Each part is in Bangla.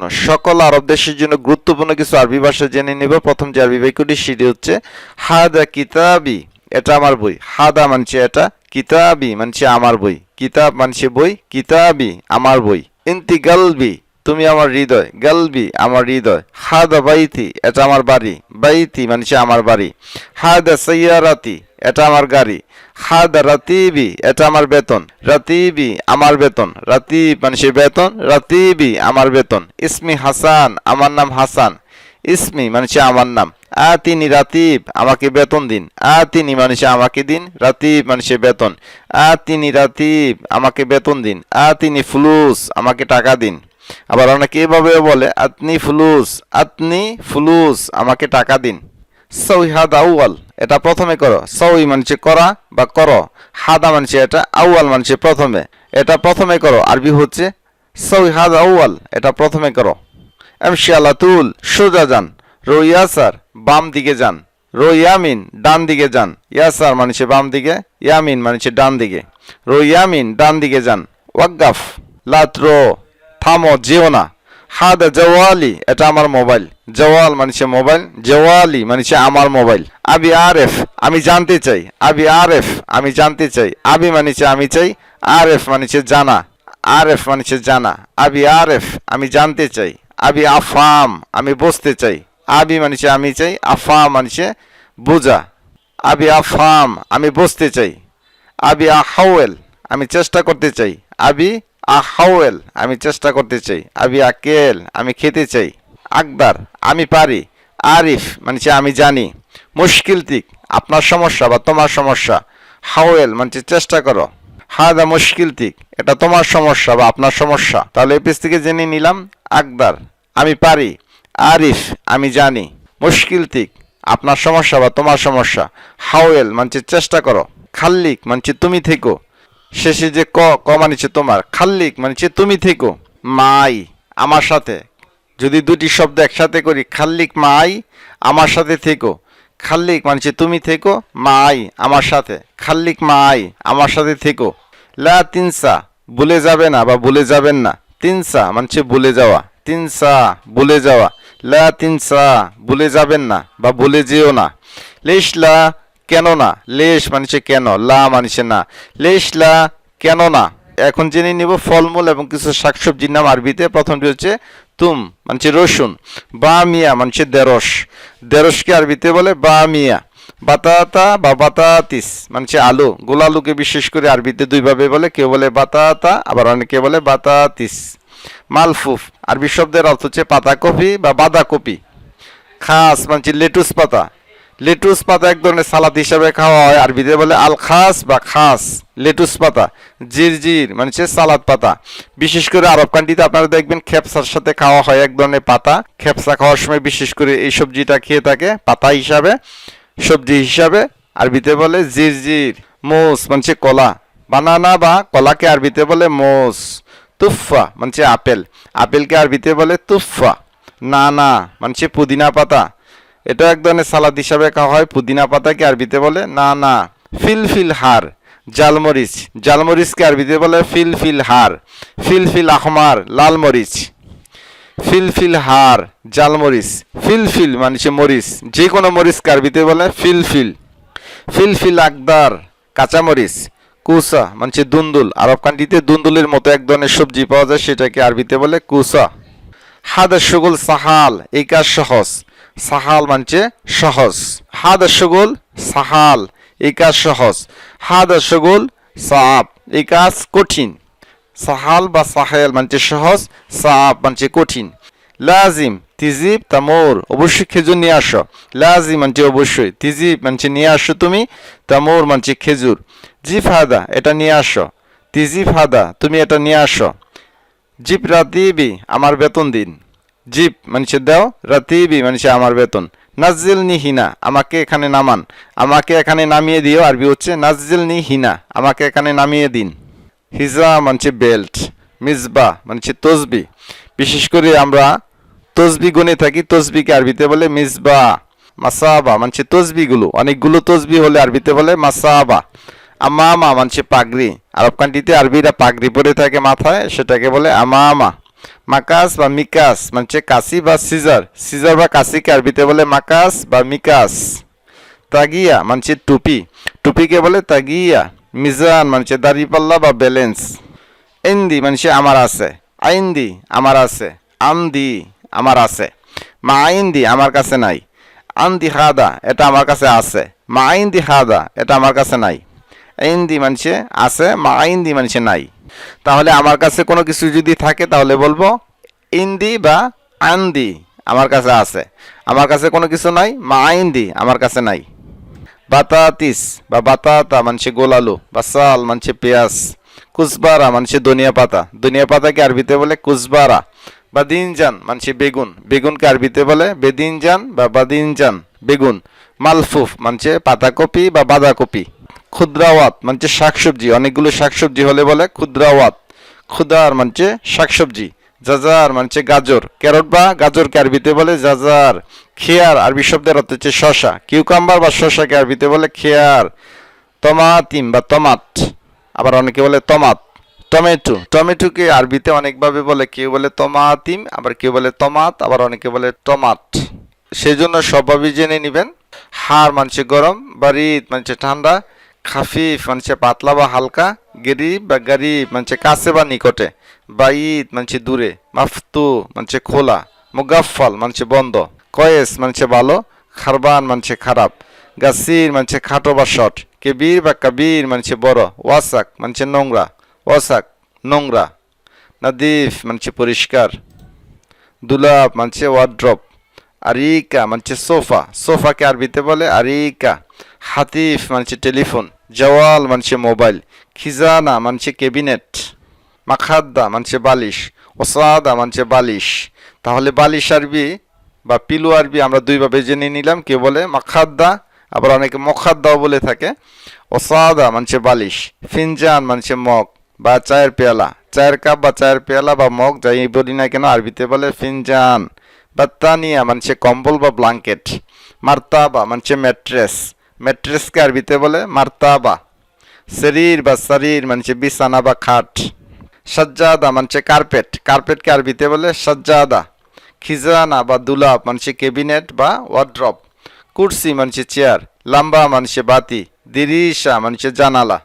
সকল আরব দেশের জন্য গুরুত্বপূর্ণ কিছু আরবি ভাষা জেনে নিব। প্রথম যে আরবি বাক্যটি সেটি হচ্ছে, হাদা কিতাবি এটা আমার বই। হাদা মানছে এটা, কিতাবি মানছে আমার বই। কিতাব মানছে বই, কিতাবি আমার বই। ইন্তি গালবি তুমি আমার হৃদয়, গালবি আমার হৃদয়। হাদা বাইতি, এটা আমার বাড়ি। বাইতি মানছে আমার বাড়ি। হাদা সৈয়ারাতি এটা আমার গাড়ি। হাদা রাতিবি, এটা আমার বেতন। রাতিবি, আমার বেতন। রাতিব মানুষের বেতন, রাতিবি, আমার বেতন। ইসমি হাসান, আমার নাম হাসান। ইসমি মানুষে আমার নাম। আ তিনি রাতিব, আমাকে বেতন দিন। আ তিনি মানুষে আমাকে দিন, রাতিব মানুষের বেতন। আ তিনি রাতিব, আমাকে বেতন দিন। আ তিনি ফুলুস, আমাকে টাকা দিন। আবার অনেকে এভাবে বলে, আতনি ফুলুস আতনি ফুলুস, আমাকে টাকা দিন। সৌই হাদ আউয়াল, এটা প্রথমে করো। সৌই মানছে করা বা করো। হাদা মানছে এটা, আউয়াল মানছে প্রথমে। এটা প্রথমে করো, আরবি হচ্ছে সৌই হাদ আউয়াল, এটা প্রথমে করো। এমশি আল্লাহ তুল, সোজা যান। রো ইয়াসার, বাম দিকে যান। রো ইয়ামিন, ডান দিকে যান। ইয়াসার মানছে বাম দিকে, ইয়ামিন মানছে ডান দিকে। রো ইয়ামিন, ডান দিকে যান। ওয়াগ্গাফ লাত্রো থামো, যেও না। হাদা জওয়ালি, এটা আমার মোবাইল। জওয়াল মানছে মোবাইল, জওয়ালি মানছে আমার মোবাইল। আবি আরএফ আমি জানতে চাই। আবি আরএফ আমি জানতে চাই। আবি মানছে আমি চাই আরএফ মানছে জানা। আরএফ মানছে জানা। আবি আরএফ আমি জানতে চাই। আবি আফাম, আমি বুঝতে চাই। আবি মানছে আমি চাই, আফাম মানছে বোঝা। আবি আফাম, আমি বুঝতে চাই। আবি আহাওয়েল, আমি চেষ্টা করতে চাই। আবি আহাওয়েল আমি চেষ্টা করতে চাই। আবি আকেল, আমি খেতে চাই। আকবার আমি পারি। আরিফ মানে আমি জানি। মুশকিল তিক আপনার সমস্যা বা তোমার সমস্যা। হাওয়েল মানে চেষ্টা করো। হাদা মুশকিল তিক এটা তোমার সমস্যা বা আপনার সমস্যা। তাহলে এই পেজ থেকে জেনে নিলাম আকবার আমি পারি। আরিফ, আমি জানি। মুশকিল তিক আপনার সমস্যা বা তোমার সমস্যা। হাওয়েল মানছে চেষ্টা করো। খাল্লিক মানছে তুমি থেকো। শেষে যে ক ক মানছে তোমার, খাল্লিক মানছে তুমি থেকো, মাই, আমার সাথে। যদি দুটি শব্দ একসাথে করি, খাল্লিক, মাই, আমার সাথে থেকো। খাল্লিক মানছে তুমি থেকো, মাই, আমার সাথে। খাল্লিক, মাই, আমার সাথে থেকো। লা তিনসা, ভুলে যাবে না বা ভুলে যাবেন না। তিনসা মানছে ভুলে যাওয়া। তিনসা, ভুলে যাওয়া। লা তিনসা, ভুলে যাবেন না বা ভুলে যেও না। লেশলা কেন না লেশ মানছে কেন, লা মানছে না। লেশ, লা কেন না এখন জেনে নিব ফলমূল এবং কিছু শাকসবজির নাম আরবিতে। প্রথমটি হচ্ছে তুম, মানছে রসুন। বা মিয়া, মানছে দেরস দেরসকে আরবিতে বলে বা মিয়া। বাতাতা বা বাতাতিস, মানছে আলু। গোলালুকে বিশেষ করে আরবিতে দুইভাবে বলে। কেউ বলে বাতাতা, আবার অনেকে বলে বাতাতিস। মালফুফ, আরবি শব্দের অর্থ হচ্ছে পাতাকপি বা বাঁধাকপি। খাস, মানছে লেটুস পাতা। লেটুস পাতা এক ধরনের সালাদ হিসাবে খাওয়া হয়, আরবিতে বলে আল খাস বা খাস। লেটুস পাতা, জিরজির মানে হচ্ছে সালাদ পাতা। বিশেষ করে আরব কান্ট্রিতে আপনারা দেখবেন খেপসার সাথে খাওয়া হয় এক ধরনের পাতা। খেপসা খাওয়ার সময় বিশেষ করে এই সবজিটা খেয়ে থাকে, পাতা হিসাবে, সবজি হিসাবে। আরবিতে বলে জিরজির, মোস মানে কলা। বানানা বা কলাকে আরবিতে বলে মোস তুফা মানে আপেল। আপেলকে আরবিতে বলে তুফা নানা মানে পুদিনা পাতা। এটা এক ধরনের সালাদ হিসাবে খাওয়া হয়, পুদিনা পাতাকে আরবিতে বলে, না না ফিল ফিল হার, জালমরিচ। জালমরিচকে আরবিতে বলে ফিল ফিল হার ফিল ফিল আহমার, লাল মরিচ। ফিল ফিল হার, জালমরিচ ফিল ফিল মানে মরিচ। যে কোনো মরিচকে আরবিতে বলে ফিল ফিল ফিল ফিল আকদার, কাঁচামরিচ, কুসা মানে দুন্দুল। আরব কান্ট্রিতে দুন্দুলের মতো এক ধরনের সবজি পাওয়া যায়, সেটাকে আরবিতে বলে কুসা। হাদা সুগুল সাহাল এই কাজ সহজ। সাহাল মানছে সহজ। হাদা সুগুল সাহাল, এই কাজ সহজ। হাদা সুগুল সাপ এই কাজ কঠিন। সাহাল বা সাহেল মানছে সহজ সাপ মানছে কঠিন। লাজিম, তিজিব, তামোর, অবশ্যই খেজুর নিয়ে আসো। লাজিম মানছে অবশ্যই, তিজিব মানছে নিয়ে আসো তুমি, তামোর মানছে খেজুর। জিফ হাদা এটা নিয়ে আসো। তিজিব হাদা তুমি এটা নিয়ে আসো। জিপ রাতিবি আমার বেতন দিন। জিপ মানুষের দাও, রাতিবি মানুষের আমার বেতন। নাজিল নি হিনা, আমাকে এখানে নামান। আমাকে এখানে নামিয়ে দিও, আরবি হচ্ছে নাজিল নি হিনা, আমাকে এখানে নামিয়ে দিন। হিজা মানছে বেল্ট, মিসবা মানছে তসবি। বিশেষ করে আমরা তসবি গুনে থাকি, তসবিকে আরবিতে বলে মিসবা, মাসাবা মানছে তসবিগুলো। অনেকগুলো তসবি হলে আরবিতে বলে মাসাবা। আমামা মানছে পাগড়ি। আরব কান্ট্রিতে আরবিরা পাগড়ি পরে থাকে মাথায়, সেটাকে বলে আমামা। মাকাস বা মিকাস মানে কাশি বা সিজার। সিজার বা কাশিকে আরবিতে বলে মাকাস বা মিকাস। তাগিয়া মানে টুপি। টুপিকে বলে তাগিয়া, মিজান মানে দাড়িপাল্লা বা ব্যালেন্স। এন্দি মানে আমার আছে। আইন্দি, আমার আছে। আমদি, আমার আছে। মা আইন্দি, আমার কাছে নাই। আন্দি খাদা এটা আমার কাছে আছে। মা আইন্দি খাদা এটা আমার কাছে নাই। ইন্দি মানুষে আছে। মা আইন্দি মানুষে নাই। তাহলে আমার কাছে কোনো কিছু যদি থাকে, তাহলে বলব ইন্দি বা আন্দি আমার কাছে আছে। আমার কাছে কোনো কিছু নাই, মা আইন্দি আমার কাছে নাই। বাতাতিস বা বাতাতা মানছে গোলালু, বা সাল মানছে পেঁয়াজ, কুসবারা মানছে ধনিয়া পাতা। ধনিয়া পাতাকে আরবিতে বলে কুসবারা। বা দিনজান মানছে বেগুন। বেগুনকে আরবিতে বলে বেদিনজান বা বাদিনজান, বেগুন। মালফুফ মানছে পাতাকপি বা বাঁধাকপি। ক্ষুদ্রাওয়াত মানছে শাকসবজি, অনেকগুলো শাকসবজি হলে বলে ক্ষুদ্রাওয়াত। ক্ষুদার মানছে শাকসবজি জাজার মানছে গাজর। ক্যারট বা গাজরকে আরবিতে বলে জাজার খেয়ার, আরবি শব্দের অর্থ হচ্ছে শশা। কিউকাম্বার বা শশাকে আরবিতে বলে খেয়ার। তমাতিম বা তমাট আবার অনেকে বলে তমাত। টমেটো। টমেটোকে আরবিতে অনেকভাবে বলে, কেউ বলে তমাতিম, আবার কেউ বলে তমাত, আবার অনেকে বলে টমাট সেই জন্য সবভাবে জেনে নেবেন। হাড় মানছে গরম বারিদ মানছে ঠান্ডা। খাফিফ মানছে পাতলা বা হালকা, গরিব বা গরিব, মানছে কাছে বা নিকটে বাইদ মানছে দূরে, মাফতু, মানছে খোলা, মুগাফফাল, মানছে বন্ধ, কয়েস, মানছে ভালো, খারবান, মানছে খারাপ, গাসির, মানছে খাটো বা শট কেবির বা কাবির, মানছে বড়, ওয়াসাক, মানছে নোংরা, ওয়াসাক, নোংরা, নাদিফ, মানছে পরিষ্কার দুলাপ মানছে ওয়ার্ড্রপ আরিকা মানছে সোফা। সোফাকে আরবিতে বলে আরিকা। হাতিফ মানছে টেলিফোন। জওয়াল মানছে মোবাইল। খিজানা মানছে ক্যাবিনেট। মাখাদ্দা মানছে বালিশ। ওসাদা মানছে বালিশ। তাহলে বালিশ আরবি বা পিলু আরবি আমরা দুইভাবে জেনে নিলাম। কে বলে মাখাদ্দা, আবার অনেকে মখাদ্দাও বলে থাকে। ওসাদা মানছে বালিশ। ফিনজান মানছে মগ বা চায়ের পেয়ালা। চায়ের কাপ বা চায়ের পেয়ালা বা মগ, যাই বলি না কেন, আরবিতে বলে ফিনজান। বাত্তানিয়া মানছে কম্বল বা ব্লাঙ্কেট মার্তাবা মানছে ম্যাট্রেস ম্যাট্রেসকে আরবিতে বলে মার্তাবা শরীর বা শরীর মানছে বিছানা বা খাট সজ্জাদা মানছে কার্পেট কার্পেটকে আরবিতে বলে সজ্জাদা খিজানা বা দুলাপ মানছে কেবিনেট বা ওয়ার্ড্রপ কুর্সি মানছে চেয়ার লাম্বা মানছে বাতি দিরিশা মানছে জানালা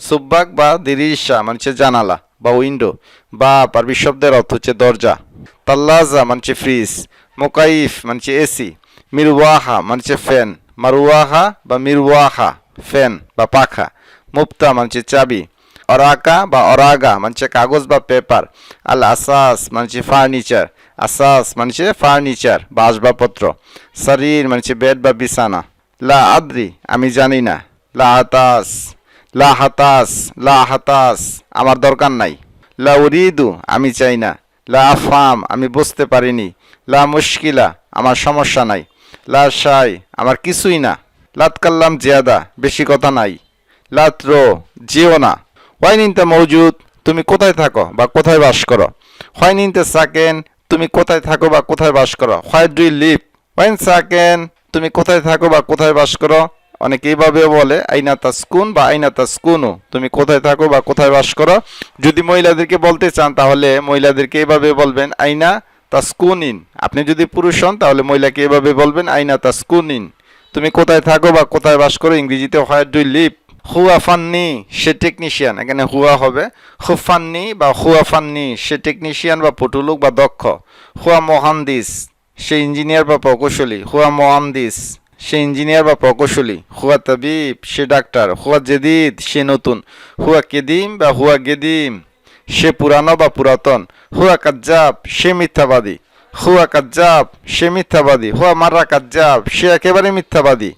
সুব্বাক বা দিরিশা মানছে জানালা বা উইন্ডো বা আরবি শব্দের অর্থ হচ্ছে দরজা। তাল্লাজা মানছে ফ্রিজ মোকাইফ মানছে এসি মিরওয়াহা মানছে ফ্যান মারুয়াহা বা মিরওয়াহা ফ্যান বা পাখা মুক্তা মানছে চাবি, অরাকা বা অরাগা মানছে কাগজ বা পেপার আল আসাস মানছে ফার্নিচার আসাস মানছে ফার্নিচার বা আসবাবপত্র, শরীর মানছে বেড বা বিছানা। লা আদ্রি আমি জানি না। লা হাতাস লা হাতাস লা হাতাস, আমার দরকার নাই। লা উরিদু, আমি চাই না। লা আফাম আমি বুঝতে পারিনি। লা মুশকিলা, আমার সমস্যা নাই। লা শাই, আমার কিছুই না। লাতকাল্লাম জিয়াদা, বেশি কথা নাই। লাত্রো যেও না। হোয়াইনিনতে মৌজুদ তুমি কোথায় থাকো বা কোথায় বাস করো? হোয়াইনিনতে সাকেন, তুমি কোথায় থাকো বা কোথায় বাস করো? Why do live? হোয়াইন সাকেন, তুমি কোথায় থাকো বা কোথায় বাস করো? অনেকে এইভাবে বলে, আইনা তাস্কুন বা আইনা তাস্কুনু। তুমি কোথায় থাকো বা কোথায় বাস করো। যদি মহিলাদেরকে বলতে চান, তাহলে মহিলাদেরকে এইভাবে বলবেন, আইনা তাস্কুনিন। আপনি যদি পুরুষ হন, তাহলে মহিলাকে এভাবে বলবেন, আইনা তাস্কুনিন। তুমি কোথায় থাকো বা কোথায় বাস করো, ইংরেজিতে হোয়ার ডু লিভ হুয়া ফান্নি, সে টেকনিশিয়ান। এখানে হুয়া হবে। হুফান্নি বা হুয়া ফান্নি, সে টেকনিশিয়ান বা পটুলুক বা দক্ষ। হুয়া মোহান্দিস, সে ইঞ্জিনিয়ার বা প্রকৌশলী। হুয়া মোহান্দিস। সে ইঞ্জিনিয়ার বা প্রকৌশলী, হুয়া তাবিব, সে ডাক্তার, হুয়া জেদিদ, সে নতুন, হুয়া কেদিম বা হুয়া গেদিম, সে পুরানো বা পুরাতন, হুয়া কাজ্জাব, সে মিথ্যাবাদী, হুয়া কাজ্জাব, সে মিথ্যাবাদী, হুয়া মার্রা কাজ্জাব, সে একেবারে মিথ্যাবাদী,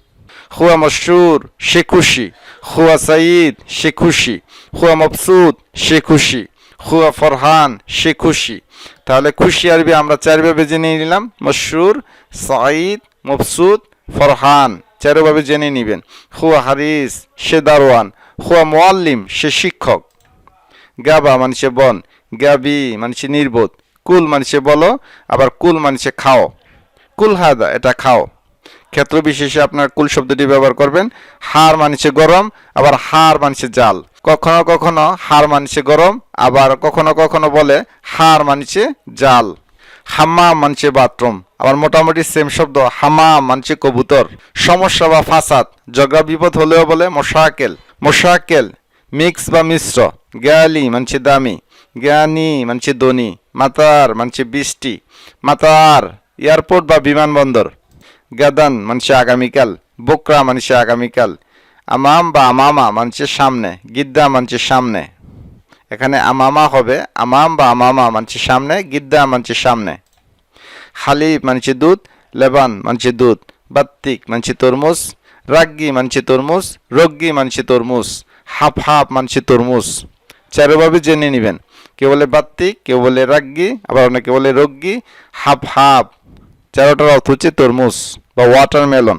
হুয়া মশুর সে খুশি, হুয়া সাইদ সে খুশি, হুয়া মবসুদ সে খুশি, হুয়া ফরহান, সে খুশি। তাহলে খুশি আরবি আমরা চারভাবে জেনে নিলাম মশুর সাঈদ মবসুদ ফরহান, চারভাবে জেনে নিবেন। হুয়া হারিস, সে দারোয়ান। হুয়া মোয়াল্লিম সে শিক্ষক। গাবা মানুষে বন গাবি মানুষে নির্বোধ। কুল মানুষে বলো, আবার কুল মানুষে খাও। কুল হাদা, এটা খাও। ক্ষেত্র বিশেষে আপনার কুল শব্দটি ব্যবহার করবেন। হার মানুষে গরম, আবার হার মানুষে জাল। কখনো কখনো হার মানছে গরম, আবার কখনো কখনো বলে হার মানছে জাল। হাম্মাম মানছে বাথরুম। আবার মোটামুটি সেম শব্দ, হামা মানছে কবুতর। সমস্যা বা ফাসাদ, ঝগড়া, বিপদ হলেও বলে মোশাকেল। মোশাকেল মিক্স বা মিশ্র। জ্ঞালি মানছে দামি। জ্ঞানী মানছে ধনী। মাতার মানছে বৃষ্টি। মাতার, এয়ারপোর্ট বা বিমানবন্দর। গাদান মানছে আগামীকাল। বোকরা মানছে আগামীকাল। আমাম বা আমামা মানছে সামনে। গিদ্দা মানছে সামনে। এখানে আমামা হবে। আমাম বা আমামা মানছে সামনে, গিদ্দা মানছে সামনে। হালিব মানছে দুধ, লেবান মানছে দুধ। বাত্তিক মানছে তরমুজ, রাগ্গি মানছে তরমুজ, রগ্গি মানছে তরমুজ, হাফ হাফ মানছে তরমুজ। চারোভাবে জেনে নেবেন। কেউ বলে বাত্তিক, কেউ বলে রাগ্গি, আবার অনেকে বলে রগ্গি, হাফ হাফ। চারোটার অর্থ হচ্ছে তরমুজ বা ওয়াটারমেলন